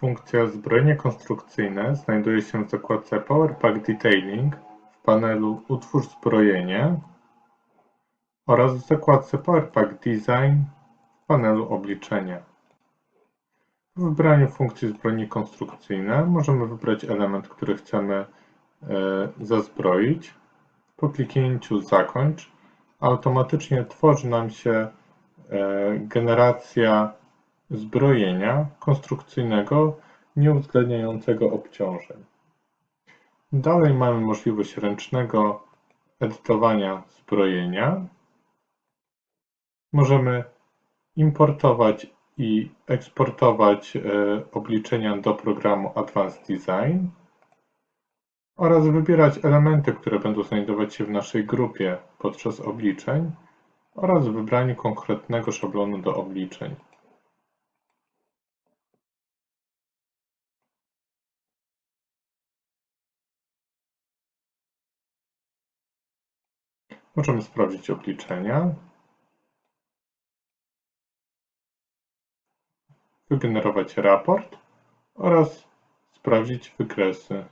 Funkcja zbrojenie konstrukcyjne znajduje się w zakładce Power Pack Detailing w panelu Utwórz zbrojenie oraz w zakładce Power Pack Design w panelu Obliczenia. W wybraniu funkcji zbrojenie konstrukcyjne możemy wybrać element, który chcemy e, zazbroić. Po kliknięciu Zakończ automatycznie tworzy nam się e, generacja zbrojenia konstrukcyjnego nieuwzględniającego obciążeń. Dalej mamy możliwość ręcznego edytowania zbrojenia. Możemy importować i eksportować e, obliczenia do programu Advanced Design oraz wybierać elementy, które będą znajdować się w naszej grupie podczas obliczeń oraz wybraniu konkretnego szablonu do obliczeń. Możemy sprawdzić obliczenia. Wygenerować raport oraz sprawdzić wykresy